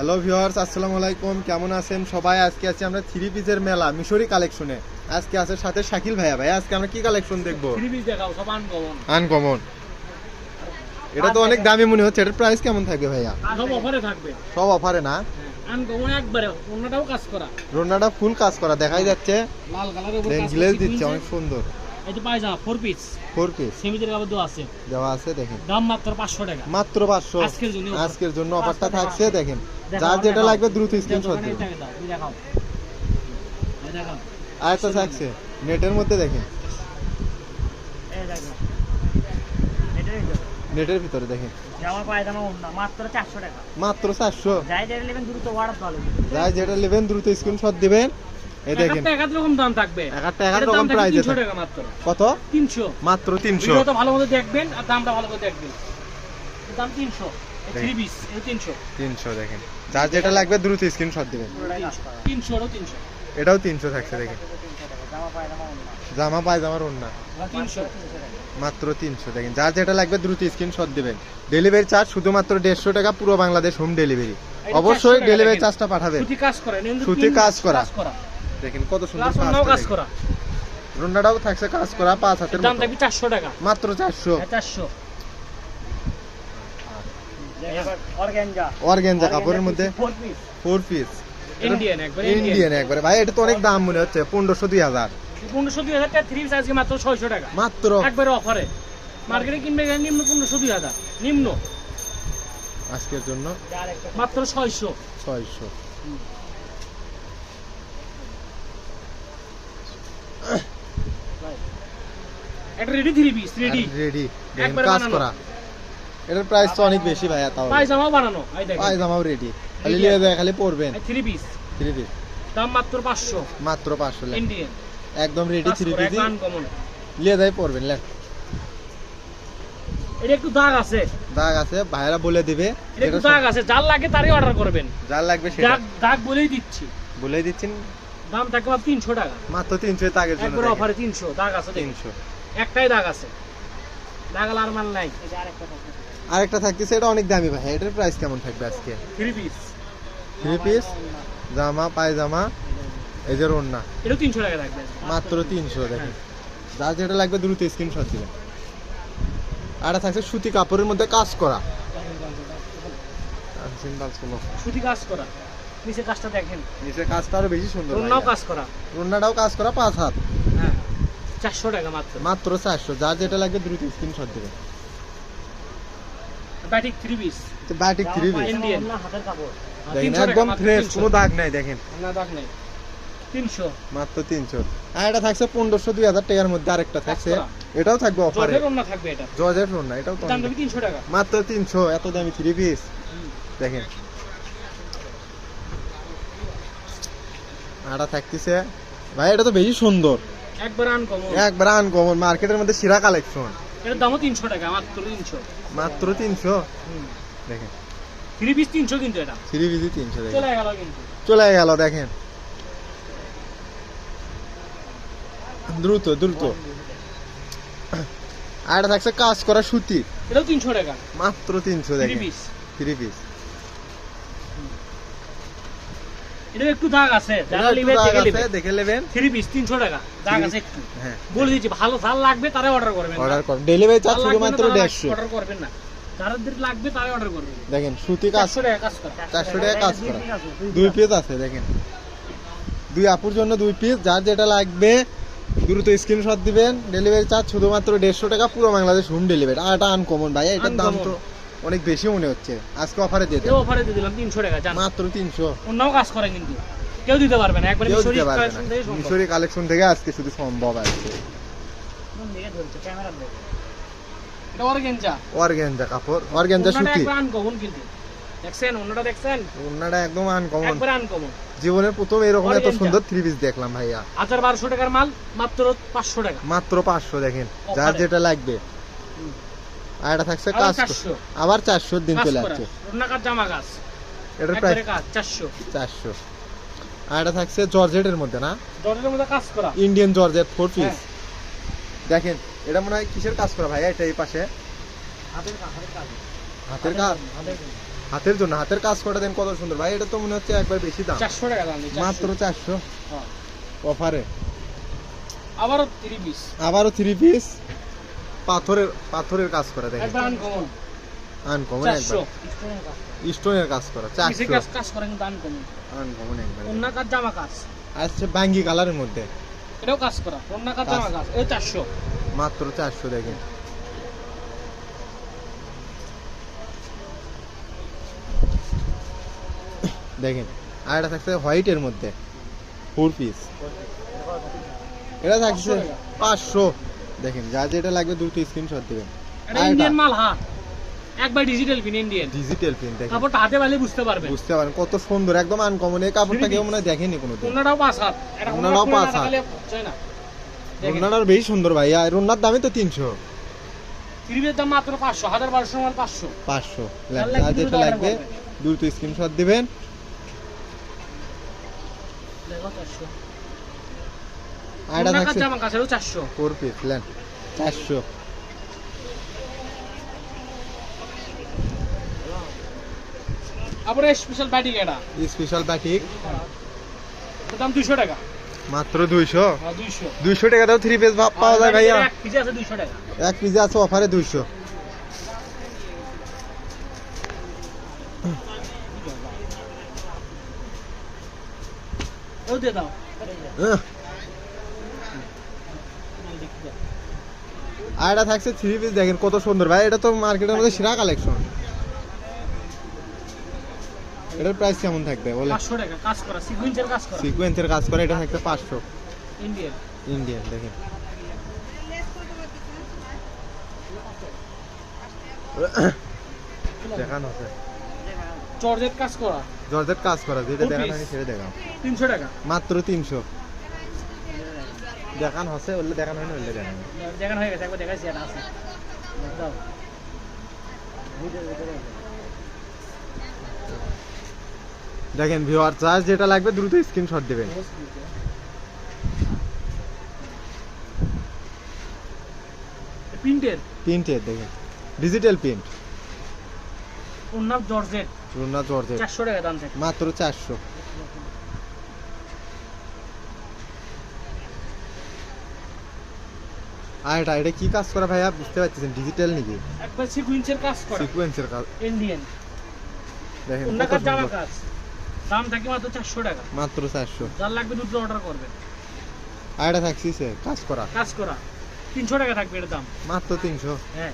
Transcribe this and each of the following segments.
Hello viewers আসসালামু আলাইকুম। কেমন আছেন? সবাই আজকে আছি আমরা থ্রি পিসের মেলা মিশরি কালেকশনে আজকে আছে সাথে শাকিল ভাইয়া। ভাই আজকে আমরা কি কালেকশন দেখব? থ্রি পিস দেখাও সব আনকমন আনকমন এটা তো অনেক দামি মনে হচ্ছে। এটার প্রাইস কেমন থাকবে ভাইয়া? সব অফারে থাকবে। সব অফারে না? আনকমন একবারে। অন্যটাও কাজ করা। রোনাটা ফুল কাজ করা দেখাই যাচ্ছে। লাল কালারের উপর কাজ দিচ্ছে অনেক সুন্দর। এই যে পায়জামা ফোর পিস ফোর পিস সেমিজের কাপড় দেওয়া আছে। দেওয়া আছে দেখেন। দাম মাত্র পাঁচশো টাকা। মাত্র পাঁচশো। আজকের জন্য আজকের জন্য অফারটা থাকছে দেখেন। যার যেটা লাগবে দ্রুত স্ক্রিনশট দিন দেখাও দেখাও। একটা থাকছে। নেটের মধ্যে দেখেন। এই দেখো। নেটের ভিতরে। দেখেন। জামা পায়জামা মাত্র চারশো টাকা। মাত্র চারশো। যাই যেটা নেবেন দ্রুত অর্ডার দলে যাই যেটা নেবেন দ্রুত স্ক্রিনশট দিবেন। এই দেখেন। রকম দাম থাকবে। রকম প্রাইজে 300 টাকা মাত্র। কত? তিনশো। মাত্র তিনশো। ভিডিও ভালো মতো দেখবেন আর দামটা ভালো করে দেখবেন। দাম তিনশো। দেখেন। পিস যার যেটা লাগবে দ্রুত স্ক্রিনশট দিবেন। তিনশো। ওটাও তিনশো। এটাও তিনশো থাকছে দেখেন। জামা পায়জামার ওড়না। মাত্র তিনশো দেখেন। যার যেটা লাগবে দ্রুত স্ক্রিনশট দিবেন। ডেলিভারি চার্জ শুধুমাত্র দেড়শো টাকা পুরো বাংলাদেশ হোম ডেলিভারি অবশ্যই ডেলিভারি চার্জটা পাঠাবেন। সুতি কাজ করা। দেখেন কত সুন্দর কাজ করা। রুন্ডাটাও থাকছে কাজ করা পাঁচ হাতের দাম থাকবে 400 টাকা। মাত্র 400 400 অর্গানজা অর্গানজা কাপড়ের মধ্যে 4 পিস ইন্ডিয়ান একবারে ইন্ডিয়ান একবারে। ভাই এটা তো অনেক দাম মনে হচ্ছে 1500 2000 1500 2000 টা থ্রি পিস আজকে মাত্র 600 টাকা। মাত্র। একবারে অফারে মার্কেটে কিনবে গেলে নিম্ন 1500 2000 নিম্ন। আজকের জন্য মাত্র 600 600 এটা ভাইরা বলে দিবে। যার লাগে তারই অর্ডার করবেন। যার লাগবে দাগ বলেই দিচ্ছি। বলেই দিচ্ছেন। দাম থাকবে তিনশো টাকা। মাত্র তিনশো তিনশো অফারে 300 দাগ আছে 300 একটাই দাগ আছে। দাগ আর মাল নাই। আরেকটা থাকতেছে এটা অনেক দামি ভাই। এটার প্রাইস কেমন থাকবে আজকে? থ্রি পিস থ্রি পিস জামা পায়জামা এই যে ওড়না। এটাও তিনশো টাকা থাকবে। মাত্র তিনশো দেখেন। যার যেটা লাগবে দ্রুত স্ক্রিনশট দিবেন। আর থাকছে সুতি কাপড়ের মধ্যে কাজ করা। সুতি কাজ করা। নিচে কাজটা দেখেন। নিচে কাজটা আরও বেশি সুন্দর অন্যও কাজ করা। ওড়নাটাও কাজ করা পাঁচ হাত। চারশো টাকা মাত্র। মাত্র চারশো যার যেটা লাগবে দ্রুত স্ক্রিনশট দিবেন batik three piece batik three piece Indian দেখেন একদম ফ্রেশ কোনো দাগ নাই দেখেন। না দাগ নেই। তিনশো। মাত্র তিনশো। আর এটা থাকছে পনেরোশো দুই হাজার টাকার মধ্যে আরেকটা থাকছে। এটাও থাকবে অফারে থাকবে এটা। এটাও তিনশো টাকা। মাত্র তিনশো এত দামি থ্রি পিস দেখেন। আটা থাকতেছে ভাই এটা তো বেশি সুন্দর। একবার আনকমন একবার আনকমন মার্কেটের মধ্যে সেরা কালেকশন এটার দামও তিনশো টাকা মাত্র তিনশো। মাত্র তিনশো? দেখেন। থ্রি পিস তিনশো কিন্তু এটা। থ্রি পিসি তিনশো দেখেন। চলে গেল কিন্তু। চলে গেল দেখেন। দ্রুত দ্রুত। আর এটা থাকছে কাজ করা সুতি এটাও তিনশো টাকা। মাত্র তিনশো থ্রি দেখেন। পিস থ্রি পিস এটাও একটু দাগ আছে। দেখে নেবেন। থ্রি পিস তিনশো টাকা। দাগ আছে একটু। হ্যাঁ। বলে দিচ্ছি ভালো যার লাগবে তারা অর্ডার করবেন। অর্ডার করুন ডেলিভারি চার্জ শুধুমাত্র দেড়শো। অর্ডার করবেন না। যাদের লাগবে তারাই অর্ডার করবেন। দেখেন সুতি কাজ চারশো টাকা চারশো টাকা কাজ করা। দুই পিস আছে দেখেন। দুই আপুর জন্য দুই পিস যার যেটা লাগবে দ্রুত স্ক্রিনশট দিবেন। ডেলিভারি চার্জ শুধুমাত্র দেড়শো টাকা পুরো বাংলাদেশ হোম ডেলিভারি আর এটা আনকমন ভাই এটার দাম তো অনেক বেশি মনে হচ্ছে। আজকে অফারে দিয়ে দেন। অফারে দিয়ে দিলাম তিনশো টাকা জান। মাত্র তিনশো। অন্যও কাজ করে কিন্তু। কেউ দিতে পারবে না একবার মিশরি দিতে পারবে collection না থেকে সম্ভব। মিশরি কালেকশন থেকে আজকে শুধু সম্ভব আজকে এটা অর্গেঞ্জা। অর্গেঞ্জা কাপড়। অন্যটা সুতি। একবার আনকমন কিন্তু। দেখছেন? অন্যটা দেখছেন? ওনাটা একদম আনকমন একবার আনকমন জীবনের প্রথম এরকম এত সুন্দর থ্রি পিস দেখলাম ভাইয়া। হাজার বারোশো টাকার মাল মাত্র পাঁচশো টাকা। মাত্র পাঁচশো দেখেন। যার যেটা লাগবে। আর এটা থাকছে কাজ আবার চারশো দিন চলে আসছে। রুনাকার জামা গাছ। এটার প্রাইস কাজ চারশো। চারশো। আর এটা থাকছে জর্জেটের মধ্যে না? দরজার মধ্যে কাজ করা। ইন্ডিয়ান জর্জেট ফোর পিস হ্যাঁ। দেখেন এটা মনে হয় কিসের কাজ করা ভাইয়া? এটা এই পাশে। হাতের কাজ হাতের কাজ। হাতের কাজ? জন্য হাতের কাজ করা দেন কত সুন্দর। ভাই এটা তো মনে হচ্ছে একবার বেশি দাম। চারশো টাকা দাম মাত্র 400 চারশো। হ্যাঁ। অফারে। আবারও থ্রি পিস আবারও থ্রি পিস পাথরের পাথরের কাজ করা দেখেন। আনকমন আনকমন একবার। স্টোনের কাজ করা। চারশো। কাজ করে কিন্তু আনকমন আনকমন একবার। অন্য কাজ জামা কাজ। আসছে বাঙ্গি কালারের মধ্যে। এটাও কাজ করা। অন্য কাজ কাজ। জামা কাজ। এই চারশো। মাত্র চারশো দেখেন। দেখেন আর এটা থাকছে হোয়াইটের মধ্যে। ফোর পিস এটা থাকছে পাঁচশো। দেখেন যা যেটা লাগবে দ্রুত স্ক্রিনশট দেবেন। এটা ইন্ডিয়ান মাল হ্যাঁ। একবার digital pin Indian digital print দেখেন। কাপড়টা হাতে পাইলে বুঝতে পারবেন। বুঝতে পারেন কত সুন্দর একদম আনকমন এই কাপড়টা কেউ মনে হয় দেখেনি কোনোদিন। অন্যটাও পাঁচ হাত। অন্যটাও পাঁচ হাত। হাত চাই না। দেখেন। বেশি সুন্দর ভাই। আর রুন্নার দামই তো তিনশো। ত্রিবের দাম মাত্র পাঁচশো হাজার বারোশো মাল পাঁচশো। পাঁচশো। যেটা লাগবে। দ্রুত স্ক্রিনশট দিবেন। দেখো কাজ থাকছে। জামা কাছেও চারশো। ফোর পিস লেন। চারশো। আবার স্পেশাল ব্যাটিং এটা। স্পেশাল এটার দাম দুইশো টাকা। মাত্র দুইশো? হ্যাঁ দুইশো। দুইশো টাকা দাও থ্রি পিস পাওয়া যায় ভাইয়া। এক পিসে আছে দুইশো টাকা। এক পিসে আছে অফারে দুইশো। ও দিয়ে দাও। আর এটা থাকছে থ্রি পিস দেখেন কত সুন্দর। ভাই এটা তো মার্কেটের মধ্যে সেরা কালেকশন এটার প্রাইস কেমন থাকবে বলে টাকা কাজ করা সিকুয়েন্সের কাজ করা। সিকোয়েন্সের কাজ করে এটা থাকবে ইন্ডিয়ান ইন্ডিয়ান দেখেন। দেখানো আছে। জর্জেট কাজ করা। জর্জেট কাজ করা যেটা দেখানো। সেটা দেখাও। তিনশো টাকা। মাত্র তিনশো। দেখানো হচ্ছে বললে দেখানো হয়নি বললে দেখানো। দেখানো হয়ে গেছে একবার দেখাইছি এটা আছে। দাও। দেখেন ভিওয়ার চার্জ যেটা লাগবে দ্রুত স্ক্রিনশট দিবেন। প্রিন্টের প্রিন্টের দেখেন। ডিজিটাল প্রিন্ট উন্নাব জর্জেট রুনা জর্জেট চারশো টাকা দাম থাকে মাত্র চারশো। আর এটা এটা কি কাজ করা ভাইয়া? বুঝতে পারছেন ডিজিটাল নাকি? একবার সিকুয়েন্সের কাজ করা। সিকোয়েন্সের কাজ। ইন্ডিয়ান দেখেন কত জামা কাজ। দাম থাকে মাত্র চারশো টাকা। মাত্র চারশো। যার লাগবে দুটো অর্ডার করবে আর এটা থাকছি কাজ করা। কাজ করা। তিনশো টাকা থাকবে এর দাম। মাত্র তিনশো। হ্যাঁ।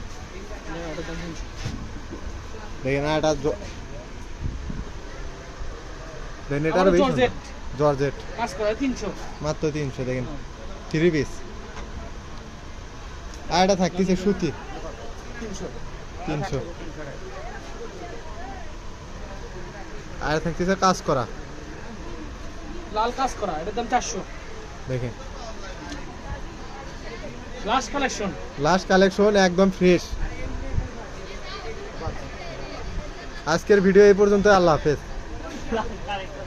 দেখেন আর এটা দেখেন এটা জর্জেট জর্জেট কাজ করা তিনশো। মাত্র তিনশো দেখেন। থ্রি পিস আর এটা থাকতেছে সুতি। তিনশো। তিনশো আর থাকতেছে কাজ করা। লাল কাজ করা এটার দাম চারশো। দেখেন। Last collection. লাস্ট কালেকশন একদম ফ্রেশ। আজকের ভিডিও এই পর্যন্ত আল্লাহ হাফেজ।